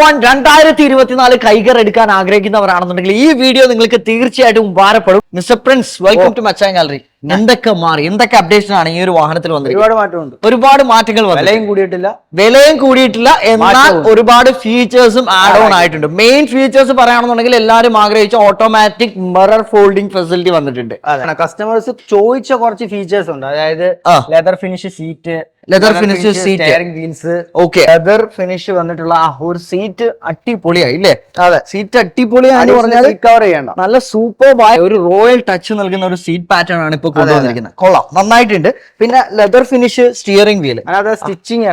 One രണ്ടായിരത്തി ഇരുപത്തിനാല് കൈകർ എടുക്കാൻ ആഗ്രഹിക്കുന്നവരാണെന്നുണ്ടെങ്കിൽ ഈ വീഡിയോ നിങ്ങൾക്ക് തീർച്ചയായിട്ടും ഉപകാരപ്പെടും. Mister Prince welcome to Machan Gallery എന്തൊക്കെ മാറി എന്തൊക്കെ അപ്ഡേഷൻ ആണ് ഈ ഒരു വാഹനത്തിൽ വന്നിരിക്കുന്നത്? ഒരുപാട് മാറ്റമുണ്ട്. ഒരുപാട് മാറ്റങ്ങൾ വന്നു വിലയും കൂടിയിട്ടില്ല. വിലയും കൂടിയിട്ടില്ല. എന്നാൽ ഒരുപാട് ഫീച്ചേഴ്സും ആഡ് ഓൺ ആയിട്ടുണ്ട്. മെയിൻ ഫീച്ചേഴ്സ് പറയുകയാണെന്നുണ്ടെങ്കിൽ എല്ലാവരും ആഗ്രഹിച്ച ഓട്ടോമാറ്റിക് മിറർ ഫോൾഡിംഗ് ഫെസിലിറ്റി വന്നിട്ടുണ്ട്. കസ്റ്റമേഴ്സ് ചോദിച്ച കുറച്ച് ഫീച്ചേഴ്സ് ഉണ്ട്. അതായത് leather finish seat leather finish seat steering wheels okay leather finish വന്നിട്ടുള്ള ആ ഒരു സീറ്റ് അടിപൊളി അല്ലേ ഇല്ലേ അതെ സീറ്റ് അടിപൊളിയാന്ന് പറഞ്ഞാൽ കവർ ചെയ്യണ്ട. നല്ല സൂപ്പർ ഒരു റോയൽ ടച്ച് നൽകുന്ന ഒരു സീറ്റ് പാറ്റേൺ ആണ് ഇപ്പൊ കൊണ്ടുവന്നിരിക്കുന്നത് കൊള്ളാം. നന്നായിട്ടുണ്ട്. പിന്നെ ലെതർ ഫിനിഷ് സ്റ്റിയറിംഗ് വീൽ അതായത് stitching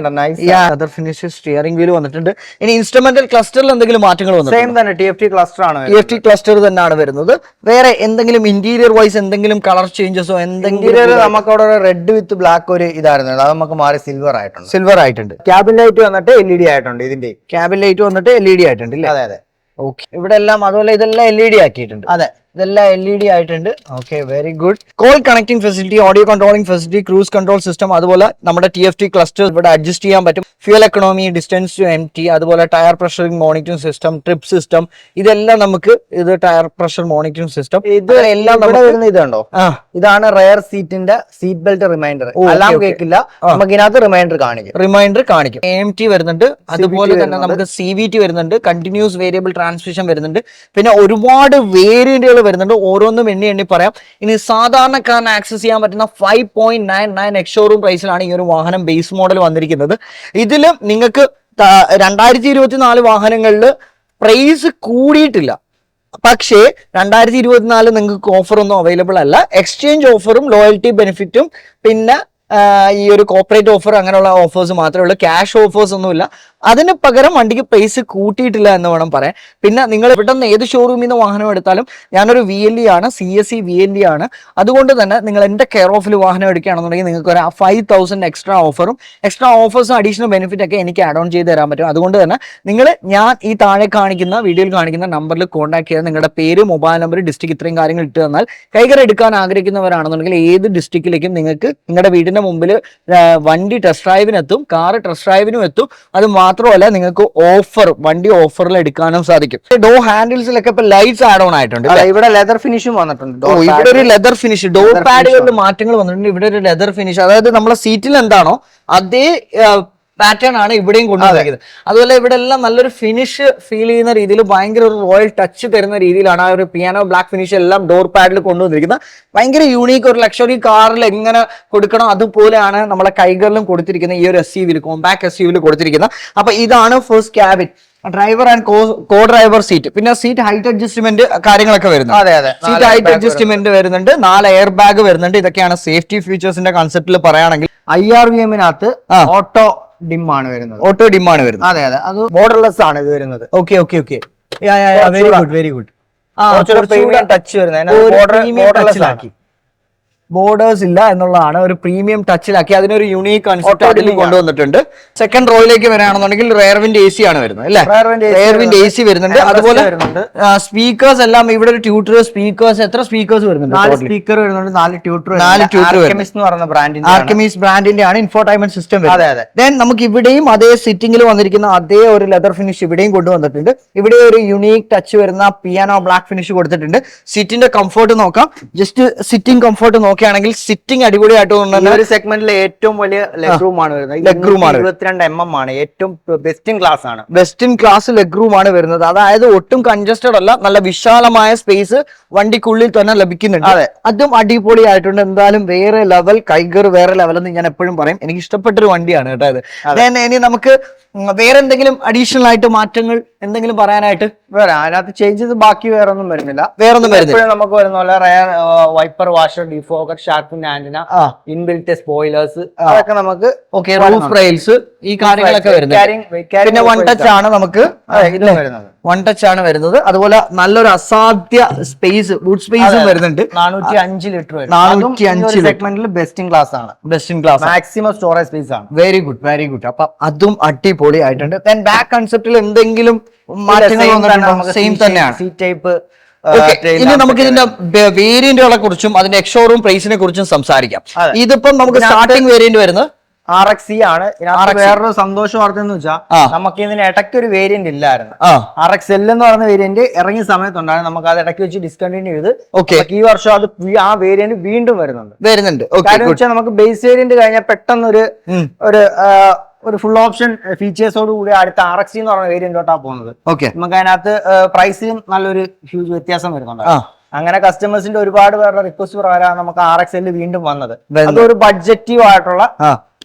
leather finish steering wheel വന്നിട്ടുണ്ട്. ഇനി ഇൻസ്ട്രുമെന്റൽ ക്ലസ്റ്ററിൽ എന്തെങ്കിലും മാറ്റങ്ങൾ വന്നിട്ടുണ്ട്? സെയിം തന്നെ. ടി എഫ് ടി ക്ലസ്റ്റർ ആണ് ഇ എഫ് ടി ക്ലസ്റ്റർ തന്നെയാണ് വരുന്നത്. വേറെ എന്തെങ്കിലും ഇന്റീരിയർ വൈസ് എന്തെങ്കിലും കളർ ചേഞ്ചസോ എന്തെങ്കിലും നമുക്ക് അവിടെ റെഡ് വിത്ത് ബ്ലാക്ക് ഒരു ഇതായിരുന്നു. അത് നമുക്ക് മാറി സിൽവർ ആയിട്ടുണ്ട്. സിൽവർ ആയിട്ടുണ്ട്. ക്യാബിൻ ലൈറ്റ് വന്നിട്ട് എൽ ഇ ഡി ആയിട്ടുണ്ട് ഇതിന്റെ. ക്യാബിൻ ലൈറ്റ് വന്നിട്ട് എൽ ഇ ഡി ആയിട്ടുണ്ട് അതെ അതെ. ഓക്കെ ഇവിടെ എല്ലാം അതുപോലെ ഇതെല്ലാം എൽ ഇ ഡി ആക്കിയിട്ടുണ്ട്. അതെ. ഇതെല്ലാം എൽ ഇ ഡി ആയിട്ടുണ്ട്. Okay very good call connecting facility audio controlling facility cruise control system അതുപോലെ നമ്മുടെ ടി എഫ് ടി ക്ലസ്റ്റർ ഇവിടെ അഡ്ജസ്റ്റ് ചെയ്യാൻ പറ്റും. Fuel economy distance to M T അതുപോലെ tyre pressure monitoring system trip system ഇതെല്ലാം നമുക്ക് ഇത് ടയർ പ്രഷർ മോണിറ്ററിംഗ് സിസ്റ്റം ഇത് എല്ലാം നമ്മുടെ വരുന്ന ഇതുണ്ടോ? ഇതാണ് റയർ സീറ്റിന്റെ സീറ്റ് ബെൽറ്റ് റിമൈൻഡർ എല്ലാം. കേൾക്കില്ല നമുക്ക് ഇതിനകത്ത് റിമൈൻഡർ കാണിക്കും. റിമൈൻഡർ കാണിക്കും. എം ടി വരുന്നുണ്ട്. അതുപോലെ തന്നെ നമുക്ക് സി വി ടി വരുന്നുണ്ട്. കണ്ടിന്യൂസ് വേരിയബിൾ ട്രാൻസ്മിഷൻ വരുന്നുണ്ട്. പിന്നെ ഒരുപാട് വേരിയന്റുകൾ വരുന്നുണ്ട്. ഓരോന്നും എണ്ണി എണ്ണി പറയാം. ഇനി സാധാരണക്കാരന് ആക്സസ് ചെയ്യാൻ പറ്റുന്ന five point nine nine ex showroom പ്രൈസിലാണ് ഈ ഒരു വാഹനം ബേസ് മോഡൽ വന്നിരിക്കുന്നത്. ഇതിലും നിങ്ങൾക്ക് രണ്ടായിരത്തി ഇരുപത്തിനാല് വാഹനങ്ങളിൽ പ്രൈസ് കൂടിയിട്ടില്ല. പക്ഷേ രണ്ടായിരത്തി ഇരുപത്തിനാല് നിങ്ങൾക്ക് ഓഫറൊന്നും അവൈലബിൾ അല്ല. എക്സ്ചേഞ്ച് ഓഫറും ലോയൽറ്റി ബെനിഫിറ്റും പിന്നെ ഈ ഒരു കോപ്പറേറ്റ് ഓഫർ അങ്ങനെയുള്ള ഓഫേഴ്സ് മാത്രമേ ഉള്ളൂ. ക്യാഷ് ഓഫേഴ്സ് ഒന്നുമില്ല. അതിന് പകരം വണ്ടിക്ക് പൈസ കൂട്ടിയിട്ടില്ല എന്ന് വേണം പറയാൻ. പിന്നെ നിങ്ങൾ ഇവിടെ നിന്ന് ഏത് ഷോറൂമിൽ നിന്ന് വാഹനം എടുത്താലും ഞാനൊരു വി എൽ ഇ ആണ് C S C V L E ആണ്. അതുകൊണ്ട് തന്നെ നിങ്ങൾ എന്റെ കെയർ ഓഫിൽ വാഹനം എടുക്കുകയാണെന്നുണ്ടെങ്കിൽ നിങ്ങൾക്ക് ഒരു ഫൈവ് തൗസൻഡ് എക്സ്ട്രാ ഓഫറും എക്സ്ട്രാ ഓഫേഴ്സും അഡീഷണൽ ബെനിഫിറ്റ് ഒക്കെ എനിക്ക് ആഡ് ഓൺ ചെയ്ത് തരാൻ പറ്റും. അതുകൊണ്ട് തന്നെ നിങ്ങൾ ഞാൻ ഈ താഴെ കാണിക്കുന്ന വീഡിയോയിൽ കാണിക്കുന്ന നമ്പറിൽ കോൺടാക്ട് ചെയ്ത് നിങ്ങളുടെ പേര് മൊബൈൽ നമ്പർ ഡിസ്ട്രിക്ട് ഇത്രയും കാര്യങ്ങൾ ഇട്ട് തന്നാൽ കൈകർ എടുക്കാൻ ആഗ്രഹിക്കുന്നവരാണെന്നുണ്ടെങ്കിൽ ഏത് ഡിസ്ട്രിക്റ്റിലേക്കും നിങ്ങൾക്ക് നിങ്ങളുടെ വീടിന്റെ മുമ്പിൽ വണ്ടി ടെസ്റ്റ് ഡ്രൈവിനെത്തും കാറ് ടെസ്റ്റ് ഡ്രൈവിനും എത്തും അത് മാത്രമല്ല നിങ്ങൾക്ക് ഓഫർ വണ്ടി ഓഫറിൽ എടുക്കാനും സാധിക്കും. ഡോ ഹാൻഡിൽസിലൊക്കെ ഇപ്പൊ ലൈറ്റ്സ് ആഡ് ഓൺ ആയിട്ടുണ്ട് ഇവിടെ ലെതർ ഫിനിഷും വന്നിട്ടുണ്ട്. ഇവിടെ ഒരു ലെതർ ഫിനിഷ് ഡോ പാഡുകളുടെ പാഡുകളിൽ മാറ്റങ്ങൾ വന്നിട്ടുണ്ട്. ഇവിടെ ഒരു ലെതർ ഫിനിഷ് അതായത് നമ്മളെ സീറ്റിൽ എന്താണോ അതേ പാറ്റേൺ ആണ് ഇവിടെയും കൊണ്ടുവന്നിരിക്കുന്നത്. അതുപോലെ ഇവിടെ എല്ലാം നല്ലൊരു ഫിനിഷ് ഫീൽ ചെയ്യുന്ന രീതിയിൽ ഭയങ്കര ഒരു റോയൽ ടച്ച് തരുന്ന രീതിയിലാണ് ആ ഒരു പിയാനോ ബ്ലാക്ക് ഫിനിഷ് എല്ലാം ഡോർ പാഡിൽ കൊണ്ടുവന്നിരിക്കുന്നത്. ഭയങ്കര യൂണീക്ക് ഒരു ലക്ഷറി കാറിൽ എങ്ങനെ കൊടുക്കണം അതുപോലെയാണ് നമ്മളെ കൈകളിലും കൊടുത്തിരിക്കുന്നത് ഈ ഒരു എസ് യു വിൽ കോമ്പാക്ട് എസ് യുവിൽ കൊടുത്തിരിക്കുന്നത്. അപ്പൊ ഇതാണ് first cabin driver and co co driver seat പിന്നെ സീറ്റ് ഹൈറ്റ് അഡ്ജസ്റ്റ്മെന്റ് കാര്യങ്ങളൊക്കെ വരുന്നു അതെ അതെ. സീറ്റ് ഹൈറ്റ് അഡ്ജസ്റ്റ്മെന്റ് വരുന്നുണ്ട്. നാല് എയർ ബാഗ് വരുന്നുണ്ട്. ഇതൊക്കെയാണ് സേഫ്റ്റി ഫീച്ചേഴ്സിന്റെ കൺസെപ്റ്റിൽ പറയുകയാണെങ്കിൽ. ഐ ആർ വി എമ്മിനകത്ത് ഓട്ടോ ഡിം ആണ് വരുന്നത്. ഓട്ടോ ഡിം ആണ് വരുന്നത്. അതെ അതെ. അത് ബോർഡർലെസ് ആണ് ഇത് വരുന്നത്. Okay okay okay. Very good very good touch വരുന്നത്. ബോർഡേഴ്സ് ഇല്ല എന്നുള്ളതാണ് ഒരു പ്രീമിയം ടച്ചിലാക്കി അതിനൊരു യൂണീക് കൺസെപ്റ്റ് അതിൽ കൊണ്ടുവന്നിട്ടുണ്ട് സെക്കൻഡ് റോയിലേക്ക് വരാണെന്നുണ്ടെങ്കിൽ റെയർവിന്റെ എ സി ആണ് വരുന്നത് അല്ലേ? റെയർവിന്റെ എ സി വരുന്നുണ്ട്. അതുപോലെ. സ്പീക്കേഴ്സ് എല്ലാം ഇവിടെ ഒരു ട്യൂട്ടർ സ്പീക്കേഴ്സ് എത്ര സ്പീക്കേഴ്സ് വരുന്നുണ്ട് നാല് സ്പീക്കർ വരുന്നുണ്ട് നാല് ട്യൂട്ടർ നാല് ട്യൂട്ടർ. എന്ന് പറയുന്ന ബ്രാൻഡിന്റെ ആർക്കമീസ് ബ്രാൻഡിന്റെ ആണ് ഇൻഫോർടൈൻമെന്റ് സിസ്റ്റം അതെ, അതെ. ദെൻ നമുക്ക് ഇവിടെയും അതേ സിറ്റിംഗിൽ വന്നിരിക്കുന്ന അതേ ഒരു ലെതർ ഫിനിഷ് ഇവിടെയും കൊണ്ടുവന്നിട്ടുണ്ട്. ഇവിടെ ഒരു യുണീക് ടച്ച് വരുന്ന പിയാനോ ബ്ലാക്ക് ഫിനിഷ് കൊടുത്തിട്ടുണ്ട്. സീറ്റിന്റെ കംഫോർട്ട് നോക്കാം. ജസ്റ്റ് സിറ്റിംഗ് കംഫോർട്ട് കംഫർട്ട് നോക്കുകയാണെങ്കിൽ സിറ്റിംഗ് അടിപൊളിയായിട്ട് കൊണ്ട് ഈ ഒരു സെഗ്മെന്റിലെ ഏറ്റവും വലിയ ലെഗ് റൂം ആണ് വരുന്നത്. ലെഗ് റൂം ആണ്. ഇരുപത്തിരണ്ട് എം എം ആണ്. ഏറ്റവും ബെസ്റ്റ് ഇൻ ക്ലാസ് ആണ്. Best in class leg room ആണ് വരുന്നത്. അതായത് ഒട്ടും കൺജസ്റ്റഡ് അല്ല നല്ല വിശാലമായ സ്പേസ് വണ്ടിക്കുള്ളിൽ തന്നെ ലഭിക്കുന്നുണ്ട്. അതെ. അതും അടിപൊളിയായിട്ടുണ്ട്. എന്തായാലും വേറെ ലെവൽ കൈകർ വേറെ ലെവൽ എന്ന് ഞാൻ എപ്പോഴും പറയും. എനിക്ക് ഇഷ്ടപ്പെട്ടൊരു വണ്ടിയാണ് കേട്ടോ ഇത്. ഇനി നമുക്ക് വേറെ എന്തെങ്കിലും അഡീഷണൽ ആയിട്ട് മാറ്റങ്ങൾ എന്തെങ്കിലും പറയാനായിട്ട്? വേറെ അതിനകത്ത് ചേഞ്ചസ് ബാക്കി വേറെ ഒന്നും വരുന്നില്ല. വേറൊന്നും വരുന്നില്ല. എപ്പോഴും നമുക്ക് വരുന്ന പോലെ rear wiper washer defogger shark fin antenna inbuilt spoilers അതൊക്കെ നമുക്ക് ഓക്കെ റൂഫ് റെയിൽസ് ഈ കാര്യങ്ങളൊക്കെ വരുന്നത് പിന്നെ വൺ ടച്ച് ആണ് നമുക്ക് വരുന്നത്. വൺ ടച്ച് ആണ് വരുന്നത്. അതുപോലെ നല്ലൊരു അസാധ്യ സ്പേസ് ബൂട്ട് സ്പേസും വരുന്നുണ്ട്. നാനൂറ്റി അഞ്ച് ലിറ്റർ വരും 405 സെഗ്മെന്റിൽ ബെസ്റ്റ് ക്ലാസ് ആണ്. Best in class maximum storage space ആണ്. വെരി ഗുഡ് വെരി ഗുഡ് അപ്പൊ അതും അടിപൊളി ആയിട്ടുണ്ട്. ദെൻ ബാക്ക് കൺസെപ്റ്റിൽ എന്തെങ്കിലും മാറ്റങ്ങൾ സെയിം തന്നെയാണ്. സി ടൈപ്പ് ഇനി നമുക്ക് ഇതിന്റെ വേരിയന്റുകളെ കുറിച്ചും അതിന്റെ എക്സോറും പ്രൈസിനെ കുറിച്ചും സംസാരിക്കാം. ഇതിപ്പം നമുക്ക് സ്റ്റാർട്ടിംഗ് വേരിയന്റ് വരുന്നത് ആർ എക്സ് സി ആണ്. ഇതിനകത്ത്. വേറൊരു സന്തോഷ വാർത്ത എന്ന് വെച്ചാൽ. നമുക്ക് ഇതിന് ഇടയ്ക്ക് ഒരു വേരിയന്റ് ഇല്ലായിരുന്നു. ആർ എക്സ് എൽ എന്ന് പറയുന്ന വേരിയന്റ് ഇറങ്ങിയ സമയത്തുണ്ടായിരുന്നു നമുക്ക് അത് ഇടയ്ക്ക് വെച്ച് ഡിസ്കണ്ടിന്യൂ ചെയ്ത് ഈ വർഷം അത് ആ വേരിയന്റ് വീണ്ടും വരുന്നുണ്ട്. വരുന്നുണ്ട്. കാരണം വെച്ചാൽ നമുക്ക് ബേസ് വേരിയന്റ് കഴിഞ്ഞാൽ പെട്ടെന്ന് ഒരു ഒരു ഒരു ഫുൾ ഓപ്ഷൻ ഫീച്ചേഴ്സോട് കൂടി അടുത്ത ആർ എക്സ് എന്ന് പറഞ്ഞ വേരിയന്റോട്ടാ പോകുന്നത്. ഓക്കെ നമുക്ക് അതിനകത്ത് പ്രൈസിലും നല്ലൊരു ഹ്യൂജ് വ്യത്യാസം വരുന്നുണ്ട്. അങ്ങനെ കസ്റ്റമേഴ്സിന്റെ ഒരുപാട് പേരുടെ റിക്വസ്റ്റ് പ്രകാരം നമുക്ക് ആർ എക്സ് വീണ്ടും വന്നത്. അതൊരു ബഡ്ജറ്റീവ് ആയിട്ടുള്ള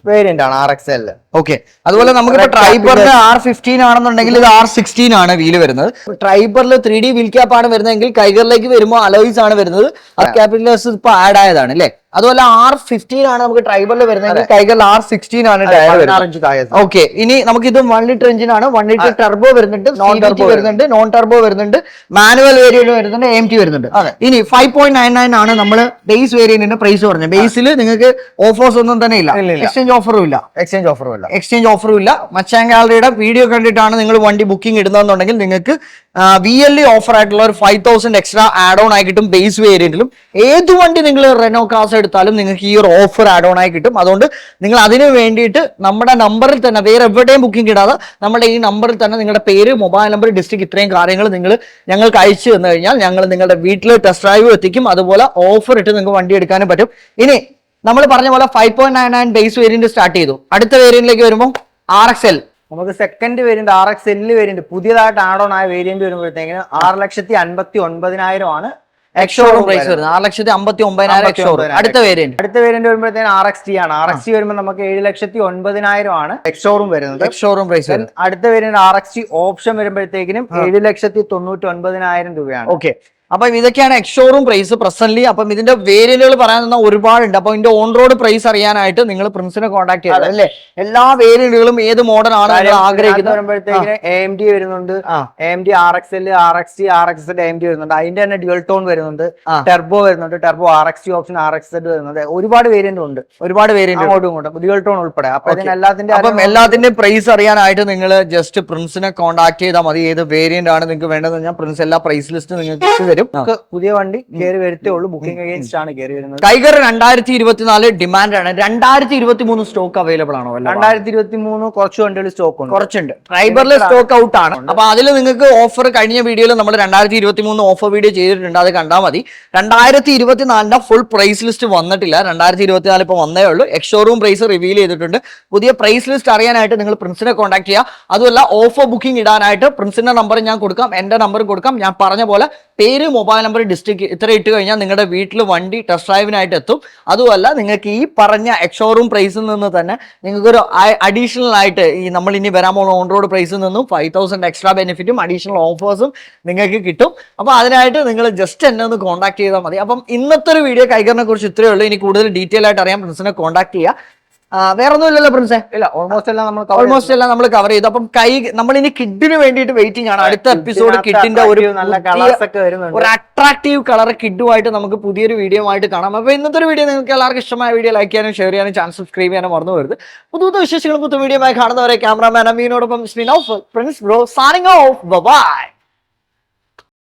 വേരിയന്റ് ആണ് ആർ എക്സ് എൽ ഓക്കെ അതുപോലെ നമുക്ക് ഇപ്പൊ ട്രൈബറിന് ആർ ഫിഫ്റ്റീൻ ആണെന്നുണ്ടെങ്കിൽ ഇത് ആർ സിക്സ്റ്റീൻ ആണ് വീൽ വരുന്നത്. ട്രൈബറിൽ ത്രീ ഡി വീൽ ക്യാപ്പ് ആണ് വരുന്നതെങ്കിൽ കൈഗറിലേക്ക് വരുമ്പോൾ അലോയ്സ് ആണ് വരുന്നത്. ആ ക്യാപിറ്റലേഴ്സ് ഇപ്പൊ ആഡ് ആയതാണ് അല്ലേ അതുപോലെ ആർ ഫിഫ്റ്റീൻ ആണ് നമുക്ക് ട്രൈബറിൽ വരുന്നതെങ്കിൽ കൈഗറിൽ ആർ സിക്സ്റ്റീൻ ആണ് ടയർ വരുന്നത്. ഓക്കെ ഇനി നമുക്ക് ഇത് വൺ ലിറ്റർ എഞ്ചിൻ ആണ്. വൺ ലിറ്റർ ടർബോ വരുന്നുണ്ട്. നോൺ ടർബോ വരുന്നുണ്ട്. നോൺ ടർബോ വരുന്നുണ്ട്. മാനുവൽ വേരിയന്റ് വരുന്നുണ്ട്. എം ടി വരുന്നുണ്ട്. ഇനി ഫൈവ് പോയിന്റ് നയൻ നയൻ ആണ് നമ്മൾ ബേസ് വേരിയന്റിന്റെ പ്രൈസ് പറഞ്ഞത്. ബേസിൽ നിങ്ങൾക്ക് ഓഫേഴ്സ് ഒന്നും തന്നെ ഇല്ല. എക്സ്ചേഞ്ച് ഓഫറും ഇല്ല. എക്സ്ചേഞ്ച് ഓഫറും ഇല്ല എക്സ്ചേഞ്ച് ഓഫറും ഇല്ല. മച്ചാൻ ഗാലറിയുടെ വീഡിയോ കണ്ടിട്ടാണ് നിങ്ങൾ വണ്ടി ബുക്കിംഗ് ഇടുന്നതെന്നുണ്ടെങ്കിൽ നിങ്ങൾക്ക് വി എൽ ഇ ഓഫർ ആയിട്ടുള്ള ഒരു five thousand extra add on ആയി കിട്ടും ബേസ് വേരിയന്റിലും ഏത് വണ്ടി നിങ്ങൾ റെനോ കാസ് എടുത്താലും നിങ്ങൾക്ക് ഈ ഒരു ഓഫർ ആഡ് ഓൺ ആയി കിട്ടും. അതുകൊണ്ട് നിങ്ങൾ അതിന് വേണ്ടിയിട്ട് നമ്മുടെ നമ്പറിൽ തന്നെ വേറെ എവിടെയും ബുക്കിംഗ് ഇടാതെ നമ്മുടെ ഈ നമ്പറിൽ തന്നെ നിങ്ങളുടെ പേര് മൊബൈൽ നമ്പർ ഡിസ്ട്രിക്ട് ഇത്രയും കാര്യങ്ങൾ നിങ്ങൾ ഞങ്ങൾക്ക് അയച്ചു തന്നു കഴിഞ്ഞാൽ ഞങ്ങൾ നിങ്ങളുടെ വീട്ടിൽ ടെസ്റ്റ് ഡ്രൈവ് എത്തിക്കും. അതുപോലെ ഓഫർ ഇട്ട് നിങ്ങൾക്ക് വണ്ടി എടുക്കാനും പറ്റും. ഇനി നമ്മൾ പറഞ്ഞ പോലെ five point nine nine base variant start ചെയ്തു. അടുത്ത വേരിയന്റിലേക്ക് വരുമ്പോൾ ആർ എക്സ് എൽ നമുക്ക് സെക്കൻഡ് വേരിയന്റ് ആർ എക്സ് എല്ലിൽ വേരിയന്റ് പുതിയതായിട്ട് ആഡ് ഓൺ ആയ വേരിയന്റ് വരുമ്പോഴത്തേക്കിന് ആറ് ലക്ഷത്തി അൻപത്തി ഒൻപതിനായിരം ആണ് എക്സോറും പ്രൈസ് വരുന്നത്. ആറ് ലക്ഷത്തി അമ്പത്തി ഒമ്പതിനായിരം എക്സോറും അടുത്ത വേരിയന്റ് അടുത്ത വേരിയന്റ് വരുമ്പോഴത്തേന് ആർ എക്സ് ടി ആണ്. ആർ എക്സ് ടി വരുമ്പോൾ നമുക്ക് ഏഴ് ലക്ഷത്തി ഒൻപതിനായിരം ആണ് എക്സോറും വരുന്നത്. എക്സോറും പ്രൈസ് അടുത്ത variant R X T option വരുമ്പോഴത്തേക്കിനും ഏഴ് ലക്ഷത്തി തൊണ്ണൂറ്റി ഒൻപതിനായിരം രൂപയാണ്. ഓക്കെ അപ്പൊ ഇതൊക്കെയാണ് എക്സോറും പ്രൈസ് പ്രസന്റ്ലി അപ്പം ഇതിന്റെ വേരിയലുകൾ പറയാൻ തന്നെ ഒരുപാടുണ്ട്. അപ്പൊ ഇതിന്റെ ഓൺ റോഡ് പ്രൈസ് അറിയാനായിട്ട് നിങ്ങൾ പ്രിൻസിനെ കോൺടാക്ട് ചെയ്തത് അല്ലേ? എല്ലാ വേരിയലുകളും ഏത് മോഡൽ ആണ് ആഗ്രഹിക്കുന്നത്? വരുമ്പോഴത്തേക്കിന് എ എം ഡി വരുന്നുണ്ട്. ആ. A M D R X L R X T R X L M D വരുന്നുണ്ട്. അതിന്റെ തന്നെ ഡ്യുവൽ ടോൺ വരുന്നുണ്ട്. ടെർബോ വരുന്നുണ്ട്. Turbo R X T option R X വരുന്നുണ്ട്. ഒരുപാട് വേരിയന്റ് ഉണ്ട്. ഒരുപാട് വേരിയന്റ് അങ്ങോട്ടും ഇങ്ങോട്ടും. ഡ്യുവൽ ടോൺ ഉൾപ്പെടെ. അപ്പൊ എല്ലാത്തിന്റെ അപ്പം എല്ലാത്തിന്റെ പ്രൈസ് അറിയാനായിട്ട് നിങ്ങൾ ജസ്റ്റ് പ്രിൻസിനെ കോൺടാക്ട് ചെയ്താൽ മതി. ഏത് വേരിയന്റ് ആണ് നിങ്ങൾക്ക് വേണ്ടതെന്ന് ഞാൻ പ്രിൻസ് എല്ലാ പ്രൈസ് ലിസ്റ്റ് നിങ്ങൾക്ക് നമുക്ക് പുതിയ വണ്ടി കയറി വരത്തേ ഉള്ളൂ. ബുക്കിംഗ് അഗേൻസ്റ്റ് ആണ് കയറി വരുന്നത്. ടൈഗർ രണ്ടായിരത്തി ഇരുപത്തിനാല് ഡിമാൻഡ് ആണ്. രണ്ടായിരത്തി ഇരുപത്തി മൂന്ന് സ്റ്റോക്ക് അവൈലബിൾ ആണോ രണ്ടായിരത്തി ഇരുപത്തി മൂന്ന് കുറച്ച് വണ്ടികൾ സ്റ്റോക്ക് ഉണ്ട്. കുറച്ചുണ്ട്. ട്രൈബറിൽ സ്റ്റോക്ക് ഔട്ട് ആണ്. അപ്പൊ അതിൽ നിങ്ങൾക്ക് ഓഫർ കഴിഞ്ഞ വീഡിയോയിൽ നമ്മൾ രണ്ടായിരത്തി ഇരുപത്തി മൂന്ന് ഓഫർ വീഡിയോ ചെയ്തിട്ടുണ്ട്. അത് കണ്ടാൽ മതി. രണ്ടായിരത്തി ഇരുപത്തിനാലിന്റെ ഫുൾ പ്രൈസ് ലിസ്റ്റ് വന്നിട്ടില്ല. രണ്ടായിരത്തി ഇരുപത്തിനാല് ഇപ്പൊ വന്നേ ഉള്ളൂ. എക്സ്ഷോറൂം പ്രൈസ് റിവീൽ ചെയ്തിട്ടുണ്ട്. പുതിയ പ്രൈസ് ലിസ്റ്റ് അറിയാനായിട്ട് നിങ്ങൾ പ്രിൻസിനെ കോൺടാക്ട് ചെയ്യുക. അതുമല്ല ഓഫർ ബുക്കിംഗ് ഇടാനായിട്ട് പ്രിൻസിന്റെ നമ്പർ ഞാൻ കൊടുക്കാം. എന്റെ നമ്പർ കൊടുക്കാം. ഞാൻ പറഞ്ഞ പോലെ പേര് മൊബൈൽ നമ്പർ ഡിസ്ട്രിക്ട് ഇത്ര ഇട്ട് കഴിഞ്ഞാൽ നിങ്ങളുടെ വീട്ടിൽ വണ്ടി ടെസ്റ്റ് ഡ്രൈവിനായിട്ട് എത്തും. അതുമല്ല നിങ്ങൾക്ക് ഈ പറഞ്ഞ എക്സോറൂം പ്രൈസിൽ നിന്ന് തന്നെ നിങ്ങൾക്കൊരു അഡീഷണൽ ആയിട്ട് ഈ നമ്മൾ ഇനി വരാൻ പോകുന്ന ഓൺ റോഡ് പ്രൈസിൽ നിന്നും ഫൈവ് തൗസൻഡ് എക്സ്ട്രാ ബെനിഫിറ്റും അഡീഷണൽ ഓഫേഴ്സും നിങ്ങൾക്ക് കിട്ടും. അപ്പോൾ അതിനായിട്ട് നിങ്ങൾ ജസ്റ്റ് എന്നെ ഒന്ന് കോൺടാക്ട് ചെയ്താൽ മതി. അപ്പം ഇന്നത്തെ ഒരു വീഡിയോ കൈകാരനെ കുറിച്ച് ഇത്രയേ ഉള്ളൂ. ഇനി കൂടുതൽ ഡീറ്റെയിൽ ആയിട്ട് അറിയാൻ പ്രിൻസിനെ കോൺടാക്ട് ചെയ്യുക ആ, വേറെ ഒന്നും ഇല്ലല്ലോ പ്രിൻസെ. ഇല്ല ഓൾമോസ്റ്റ് എല്ലാം നമ്മൾ ഓൾമോസ്റ്റ് എല്ലാം നമ്മൾ കവർ ചെയ്തു. അപ്പം കൈ നമ്മൾ ഇനി കിഡിന് വേണ്ടിയിട്ട് വെയിറ്റിംഗ് ആണ്. അടുത്ത എപ്പിസോഡ് കിഡിന്റെ ഒരു നല്ല ഒരു അട്രാക്റ്റീവ് കളർ കിഡുമായിട്ട് നമുക്ക് പുതിയൊരു വീഡിയോ ആയിട്ട് കാണാം. അപ്പൊ ഇന്നത്തെ ഒരു വീഡിയോ നിങ്ങൾക്ക് എല്ലാവർക്കും ഇഷ്ടമായ വീഡിയോ ലൈക്ക് ചെയ്യാനും ഷെയർ ചെയ്യാനും ചാനൽ സബ്സ്ക്രൈബ് ചെയ്യാനും മറന്നു വരുത് പുതു പുതു വിശേഷങ്ങളും പുതു വീഡിയോ ആയി കാണുന്നവരെ cameraman അമീനോടൊപ്പം Prince bro signing off bye